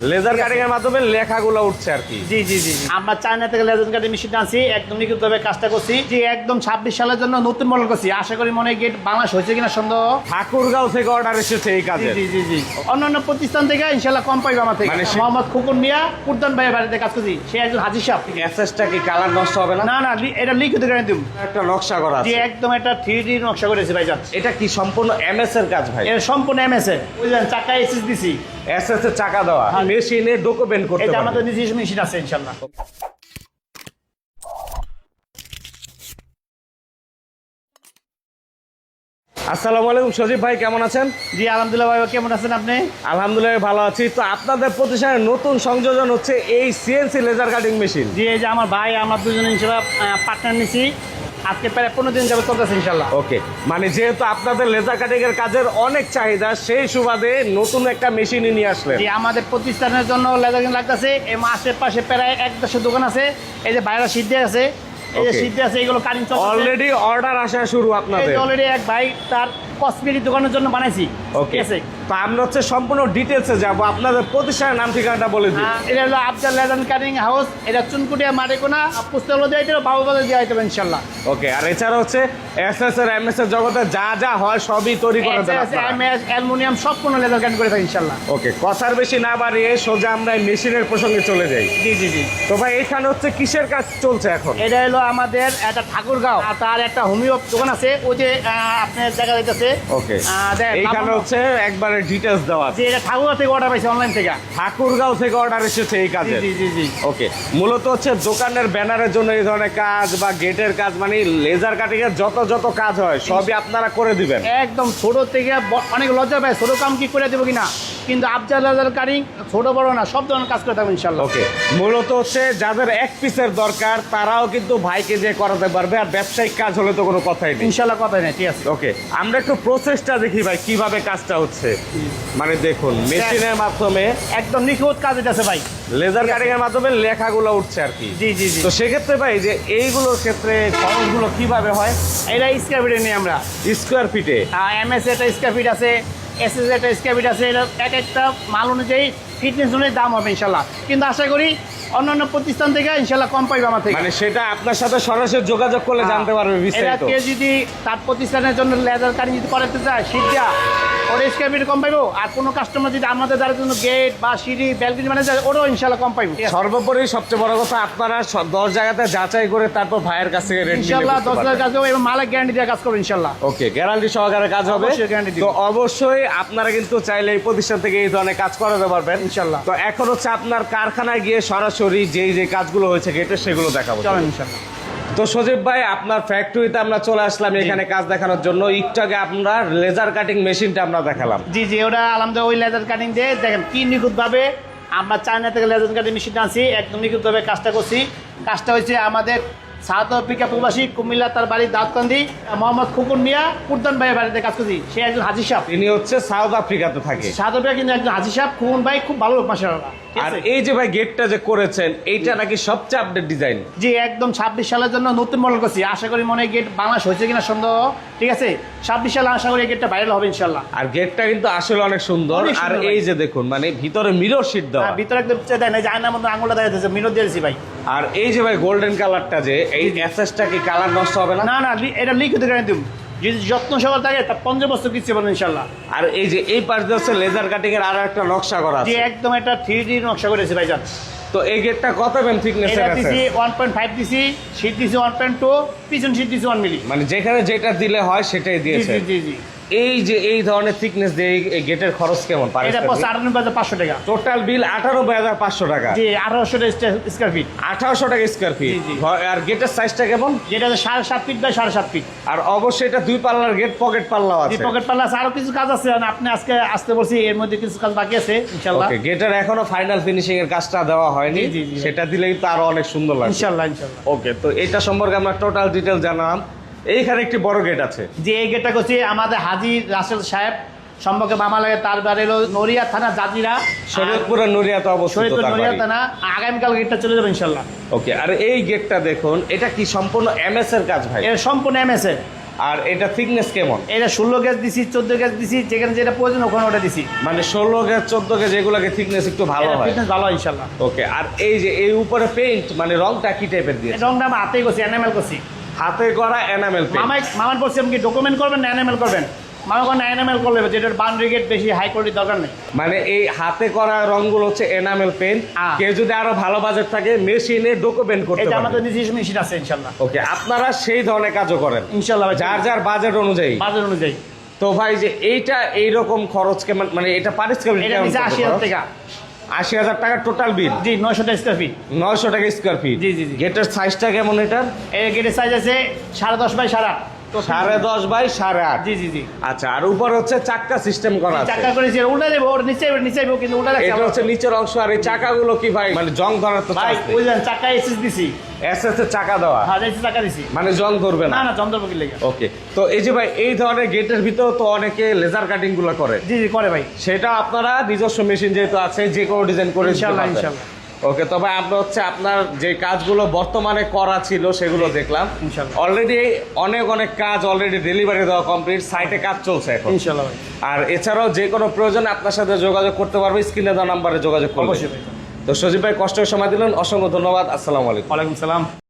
Laser cutting এর মাধ্যমে লেখাগুলো উঠছে আর কি। জি জি জি। আমরা চায়না থেকে লেজার কাটিং মেশিন আনছি একদম নিখুঁতভাবে কাজটা করছি। জি একদম ছাব্বিশ সালের জন্য নতুন মডেল করছি। আশা করি মনে হয় গেট বাংলাদেশ হয়েছে কিনা সন্দেহ। ঠাকুরগাঁও থেকে অর্ডার এসেছে এই কাজে জি জি জি অন্যান্য প্রতিষ্ঠান থেকে ইনশাল্লাহ কম পাইবে আমার থেকে। মানে মোহাম্মদ খুকুন মিয়া কুরদান ভাইয়ের বাড়িতে কাজ করছি। সে একজন হাজির সাহেব। এসএসটা কি কালার নষ্ট হবে না? না না এটা লিখিত করে দিব একটা নকশা করা জি আছে। একদম একটা থ্রি ডি নকশা করেছি ভাইজান। এটা কি সম্পূর্ণ এমএস এর কাজ ভাই? এটা সম্পূর্ণ এমএস এর। বুঝলেন চাকা এসএস দিছি। এসএস এর চাকা দেওয়া। হ্যাঁ। মেশিনে ডকুমেন্ট করতে এটা আমাদের নিজস্ব মেশিন আছে ইনশাল্লাহ। আসসালামু আলাইকুম সজীব ভাই কেমন আছেন? জি আলহামদুলিল্লাহ ভাই কেমন আছেন আপনি? আলহামদুলিল্লাহ ভালো আছি। তো আপনাদের প্রতিষ্ঠানের নতুন সংযোজন হচ্ছে এই সিএনসি লেজার কাটিং মেশিন জি এই যে আমার ভাই আমার দুজনে ইনশাল্লাহ পার্টনার নিছি। আজকে প্রায় পনেরো দিন যাবে চলতেছে ইনশাল্লাহ ওকে মানে যেহেতু আপনাদের লেজার কাটিং এর কাজের অনেক চাহিদা সেই সুবাদে নতুন একটা মেশিন নিয়ে আসলেন। জি আমাদের প্রতিষ্ঠানের জন্য লেদার লাগতেছে এই আশেপাশে প্রায় এক দেশের দোকান আছে এই যে বাইরে সিদ্ধি আছে এই যে. সিদ্ধি আছে এইগুলো কারিং অলরেডি অর্ডার আসা শুরু আপনাদের। অলরেডি এক ভাই তার কসমেটিক দোকানের জন্য বানাইছি ওকে। তো আমরা হচ্ছে সম্পূর্ণ ডিটেলসে যাব। আপনাদের প্রতিষ্ঠানের নাম ঠিকানাটা বলে দিন আহ, এটা হলো আফজাল লেদার কারিং হাউস এটা চুনকুটিয়া মাটিকোনা পুস্তক দিয়ে এটা বাবু বাজার দেওয়া হইতে ইনশাল্লাহ ওকে আর এছাড়া হচ্ছে এসএস এর এমএস এর জগতে যা যা হয় সবই তৈরি করে দেন। এমএস অ্যালুমিনিয়াম সব কোনো লেদার কাটিং করে থাকি ইনশাল্লাহ ওকে কথার বেশি না বাড়িয়ে সোজা আমরা মেশিনের প্রসঙ্গে চলে যাই। জি জি জি। তো ভাই এখানে হচ্ছে কিসের কাজ চলছে এখন? এটা হলো আমাদের একটা ঠাকুরগাঁও তার একটা হোমিও দোকান আছে ওই যে আপনার জায়গা দিতেছে ওকে এইখানে হচ্ছে একবারে ডিটেলস দেওয়া আছে। এটা ঠাকুরগাঁও থেকে অর্ডার পাইছে অনলাইন থেকে। ঠাকুরগাঁও থেকে অর্ডার এসেছে এই কাজে জি জি জি ওকে মূলত হচ্ছে দোকানের ব্যানারের জন্য এই ধরনের কাজ বা গেটের কাজ মানে লেজার কাটিং এর যত যত কাজ হয় সবই আপনারা করে দিবেন। একদম ছোট থেকে অনেক লজ্জা পায়। ছোট কাম কি করে দেবো কিনা? কিন্তু আফজাল কারিং ছোট বড় না সব ধরনের কাজ করে থাকব ইনশাল্লাহ ওকে মূলত হচ্ছে যাদের এক পিসের দরকার তারাও কিন্তু ভাইকে যে করাতে পারবে আর ব্যবসায়িক কাজ হলে তো কোনো কথাই নেই। ইনশাল্লাহ কথাই নেই ঠিক আছে। ওকে আমরা একটু প্রসেসটা দেখি ভাই কীভাবে কাজটা হচ্ছে। মানে দেখুন মেশিনের মাধ্যমে একদম নিখুঁত কাজ আছে ভাই। লেজার কাটিং এর মাধ্যমে লেখাগুলো উঠছে আর কি। জি জি জি। তো সেক্ষেত্রে ভাই যে এইগুলোর ক্ষেত্রে খরচগুলো কীভাবে হয়? এটা স্কোয়ার ফিটে নিই আমরা। স্কোয়ার ফিটে এম এমএস একটা স্কোয়ার ফিট আছে এস এস একটা স্ক্যাবিট আছে এটা এক একটা মাল অনুযায়ী ফিটনেস অনুযায়ী দাম হবে ইনশাল্লাহ। কিন্তু আশা করি অন্যান্য প্রতিষ্ঠান থেকে ইনশাল্লাহ কম পাইবে আমার থেকে। মানে সেটা আপনার সাথে সরাসরি যোগাযোগ করলে জানতে পারবে এরা বিস্তারিত। কেউ যদি তার প্রতিষ্ঠানের জন্য লেদার কাটিং যদি করাতে চায় সিটটা ওর স্কোয়ার ফিট কম পাইবো? আর কোনো কাস্টমার যদি আমাদের দ্বারা জন্য গেট বা সিঁড়ি ব্যালকনি মানে যায় ওরও ইনশাল্লাহ কম পাইবো। সর্বোপরি সবচেয়ে বড় কথা আপনারা দশ জায়গাতে যাচাই করে তারপর ভাইয়ের কাছ থেকে রেট ইনশাল্লাহ দশ হাজার কাজ হবে এবং মালিক গ্যারান্টি দিয়ে কাজ করব ইনশাল্লাহ ওকে গ্যারান্টি সহকারে কাজ হবে। অবশ্যই তো অবশ্যই আপনারা কিন্তু চাইলে এই প্রতিষ্ঠান থেকে এই ধরনের কাজ করাতে পারবেন। ইনশাল্লাহ। তো এখন হচ্ছে আপনার কারখানায় গিয়ে সরাসরি যেই যে কাজগুলো হয়েছে গেটে সেগুলো দেখাবো। চলেন ইনশাল্লাহ তো সজীব ভাই আপনার ফ্যাক্টরিতে আমরা চলে আসলাম এখানে কাজ দেখানোর জন্য। ইকটাকে আপনার আমরা লেজার কাটিং মেশিনটা আমরা দেখালাম। জি জি ওরা আলহামদুলিল্লাহ ওই লেজার কাটিং দিয়ে দেখেন কি নিখুঁতভাবে আমরা চায়না থেকে লেজার কাটিং মেশিন আনছি একদম নিখুঁতভাবে কাজটা করছি। কাজটা হচ্ছে আমাদের সাউথ আফ্রিকা প্রবাসী কুমিল্লা তার বাড়ি দাউদকান্দি মোহাম্মদ খুকুন মিয়া কুরদান ভাইয়ের বাড়িতে কাজ করছি। সে একজন হাজির সাহেব। তিনি হচ্ছে সাউথ আফ্রিকাতে থাকে। সাউথ আফ্রিকা কিন্তু একজন হাজির সাহেব খুকুন ভাই খুব ভালো লোক মাসাল্লাহ আর এই যে ভাই গেটটা যে করেছেন এইটা নাকি সবচেয়ে আপডেট ডিজাইন জি একদম ছাব্বিশ সালের জন্য নতুন মডেল করছি। আশা করি মনে হয় গেট বাংলাদেশ হয়েছে কিনা সন্দেহ। ঠিক আছে? ছাব্বিশ সালে আশা করি গেটটা ভাইরাল হবে ইনশাল্লাহ আর গেটটা কিন্তু আসলে অনেক সুন্দর। আর এই যে দেখুন মানে ভিতরে মিরর শিট দেওয়া। ভিতরে একদম দেয় না যে আয়নার মধ্যে আঙুলটা দেখা যাচ্ছে মিনত দিয়েছি ভাই। আর এই যে ভাই গোল্ডেন কালারটা যে এই এসএসটা কি কালার নষ্ট হবে না? না না এটা লিখিত দিব। যদি যত্ন সহকারে থাকে তা পঞ্চাশ বছর কিনতে পারবেন ইনশাল্লাহ। আর এই যে এই পাশ দিয়ে লেজার কাটিং এর আরও একটা নকশা করা যে আছে। একদম একটা থ্রি ডি নকশা করেছি ভাইজান। তো এই গেটটা কত এমএম থিকনেস এটা এর আছে? দিছি ওয়ান পয়েন্ট ফাইভ দিছি সিট দিছি ওয়ান পয়েন্ট টু পিছন সিট দিছি ওয়ান মিলি মানে যেখানে যেটা দিলে হয় সেটাই দিয়েছে জি জি জি। এই যে এই ধরনের থিকনেস দিয়ে এই- গেটের খরচ কেমন পারে এটা পড়ছে আটানব্বই হাজার পাঁচশো টাকা। টোটাল বিল আঠানব্বই হাজার পাঁচশো টাকা। জি আঠারোশো স্কোয়ার ফিট আঠারোশো টাকা স্কোয়ার ফিট। আর গেটের সাইজটা কেমন? যেটা সাড়ে সাত ফিট বাই সাড়ে সাত ফিট আর অবশ্যই এটা দুই পাল্লার গেট পকেট পাল্লাও আছে। পকেট পাল্লা আছে। আরও কিছু কাজ আছে। আপনি আজকে আসতে বলছি এর মধ্যে কিছু কাজ বাকি আছে ইনশাল্লাহ ওকে গেটের এখনও ফাইনাল ফিনিশিং এর কাজটা দেওয়া হয়নি। সেটা দিলেই তো আরও অনেক সুন্দর লাগবে। ইনশাল্লাহ ইনশাল্লাহ ওকে তো এটা সম্পর্কে আমরা টোটাল ডিটেল জানালাম। এইখানে একটি বড় গেট আছে। যে এই গেটটা করছি আমাদের হাজি রাসেল সাহেব সম্পর্কে মামা লাগে তার বাড়ি হলো নড়িয়া থানা জাজিরা। শরীয়তপুরের নড়িয়াতে অবস্থিত শরীরপুর তার নড়িয়া থানা আগামীকাল গেটটা চলে যাবে ইনশাল্লাহ ওকে আর এই গেটটা দেখুন এটা কি সম্পূর্ণ এমএস এর কাজ ভাই? এর সম্পূর্ণ এমএস এর। আর এটা থিকনেস কেমন? এটা ষোলো গ্যাস দিছি চোদ্দ গ্যাস দিছি যেখানে যেটা প্রয়োজন ওখানে ওটা দিছি। মানে ষোলো গেজ চোদ্দ গ্যাস এগুলোকে থিকনেস একটু ভালো এটা হয়। ভালো ইনশাল্লাহ ওকে আর এই যে এই উপরে পেইন্ট মানে রংটা কি টাইপের দিয়ে রংটা আমি হাতেই করছি এনামেল করছি। হাতে করা এনামেল মামাই মামার বলছি আপনি ডকুমেন্ট করবেন না এনামেল করবেন। মামা কোনো এনামেল করলে যেটার বাউন্ডারি গেট বেশি হাই কোয়ালিটি দরকার নেই। মানে এই হাতে করা রংগুলো হচ্ছে এনামেল পেইন্ট। কেউ যদি আরও ভালো বাজেট থাকে মেশিনে ডকুমেন্ট করতে আমাদের পারবে। নিজস্ব মেশিন আছে ইনশাল্লাহ। ওকে আপনারা সেই ধরনের কাজও করেন। ইনশাল্লাহ যার যার বাজেট অনুযায়ী। অনুযায়ী। তো ভাই যে এইটা এইরকম খরচ কেমন মানে এটা পারিশ্রমিক এটা টাকা। আশি হাজার টাকা টোটাল বিল জি নয়শো টাকা স্কোয়ার ফিট নয়শো টাকা স্কোয়ার ফিট জি, জি। গেটের সাইজটা কেমন এটার? গেটের সাইজ আছে সাড়ে দশ বাই সাড়ে আট। সাড়ে দশ বাই সাড়ে আট। জি জি জি। আচ্ছা আর উপর হচ্ছে সিস্টেম করা আছে। চাকা করেছি উল্টা দেবো ওর নিচে নিচে কিন্তু উল্টা এটা হচ্ছে নিচের অংশ আর এই চাকাগুলো কি ভাই? মানে জং ধরার তো ভাই বুঝলেন চাকা এসএস দিছি। এস এস এর চাকা দেওয়া। হাজার এসএস চাকা দিছি। মানে জং ধরবে না? না না চন্দ্রপুর লেগে? ওকে তো এই যে ভাই এই ধরনের গেটের ভিতর তো অনেকে লেজার কাটিংগুলো করে। জি জি করে ভাই। সেটা আপনারা নিজস্ব মেশিন যেহেতু আছে যে কোনো ডিজাইন করে। ওকে তবে আমরা হচ্ছে আপনার যে কাজগুলো বর্তমানে করা ছিল সেগুলো দেখলাম। অলরেডি অনেক অনেক কাজ অলরেডি ডেলিভারি দেওয়া কমপ্লিট সাইটে কাজ চলছে এখন। ইনশাল্লাহ আর এছাড়াও যে কোনো প্রয়োজনে আপনার সাথে যোগাযোগ করতে পারবে স্ক্রিনে দেওয়া নাম্বারে যোগাযোগ করব তো সজীব ভাই কষ্টের সময় দিলেন অসংখ্য ধন্যবাদ আসসালামু আলাইকুম। ওয়ালাইকুম সালাম।